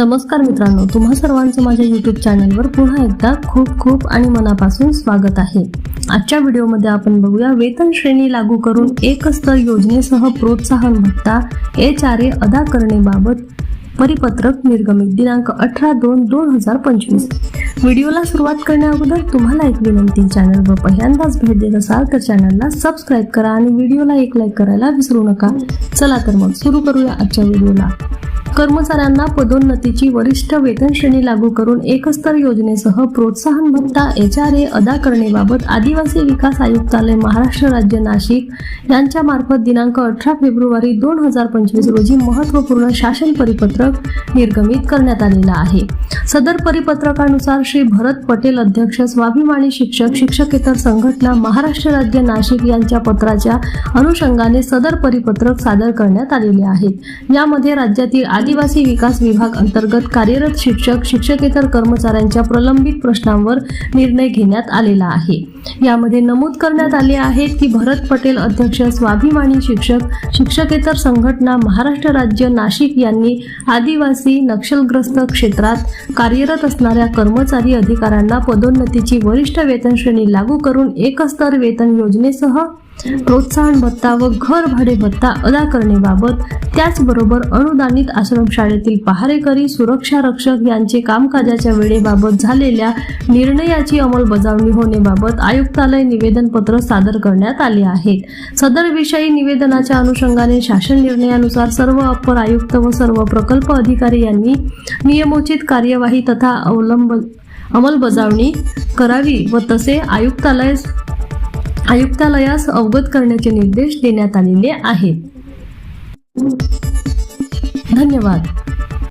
नमस्कार मित्रांनो तुम्हा सर्वांचं माझ्या यूट्यूब चॅनलवर पुन्हा एकदा खूप खूप आणि मनापासून स्वागत आहे. आजच्या व्हिडिओमध्ये आपण बघूया वेतन श्रेणी लागू करून एक स्तर योजनेसह प्रोत्साहन भत्ता एच आर ए अदा करणेबाबत परिपत्रक निर्गमित दिनांक अठरा दोन दोन हजार पंचवीस. व्हिडिओला सुरुवात करण्याअगोदर तुम्हाला एक विनंती चॅनलवर पहिल्यांदाच भेट देत असाल तर चॅनलला सबस्क्राईब करा आणि व्हिडिओला एक लाईक करायला विसरू नका. चला तर मग सुरू करूया आजच्या व्हिडिओला. कर्मचाऱ्यांना पदोन्नतीची वरिष्ठ वेतन श्रेणी लागू करून एकस्तर योजनेसह प्रोत्साहन भत्ता एच आर ए अदा करण्याबाबत आदिवासी विकास आयुक्तालय महाराष्ट्र राज्य नाशिक यांच्या मार्फत दिनांक अठरा फेब्रुवारी दोन हजार पंचवीस रोजी महत्त्वपूर्ण शासन परिपत्रक निर्गमित करण्यात आलेला आहे. सदर परिपत्रकानुसार श्री भरत पटेल अध्यक्ष स्वाभिमानी शिक्षक शिक्षकेतर संघटना महाराष्ट्र राज्य नाशिक यांच्या पत्राच्या अनुषंगाने सदर परिपत्रक सादर करण्यात आलेले आहेत. यामध्ये राज्यातील आदिवासी विकास विभाग अंतर्गत कार्यरत शिक्षक शिक्षकेतर कर्मचाऱ्यांच्या प्रलंबित प्रश्नांवर निर्णय घेण्यात आलेला आहे. यामध्ये नमूद करण्यात आले आहे की भरत पटेल अध्यक्ष स्वाभिमानी शिक्षक शिक्षकेतर संघटना महाराष्ट्र राज्य नाशिक यांनी आदिवासी नक्षलग्रस्त क्षेत्रात कार्यरत असणाऱ्या कर्मचारी अधिकाऱ्यांना पदोन्नतीची वरिष्ठ वेतन श्रेणी लागू करून एकस्तर वेतन योजनेसह प्रोत्साहन भत्ता व घर भाडे भत्ता अदा करण्याबाबत त्याचबरोबर अनुदानित आश्रमशाळेतील पहारेकरी सुरक्षा रक्षक यांचे कामकाजाच्या वेळेबाबत झालेल्या निर्णयाची अंमलबजावणी होण्याबाबत आयुक्तालय निवेदनपत्र सादर करण्यात आले आहेत सदरविषयी निवेदनाच्या अनुषंगाने शासन निर्णयानुसार सर्व अप्पर आयुक्त व सर्व प्रकल्प अधिकारी यांनी नियमोचित कार्यवाही तथा अवलंब अंमलबजावणी करावी व तसे आयुक्तालय आयुक्तालयास अवगत करण्याचे निर्देश देण्यात आलेले आहेत. धन्यवाद.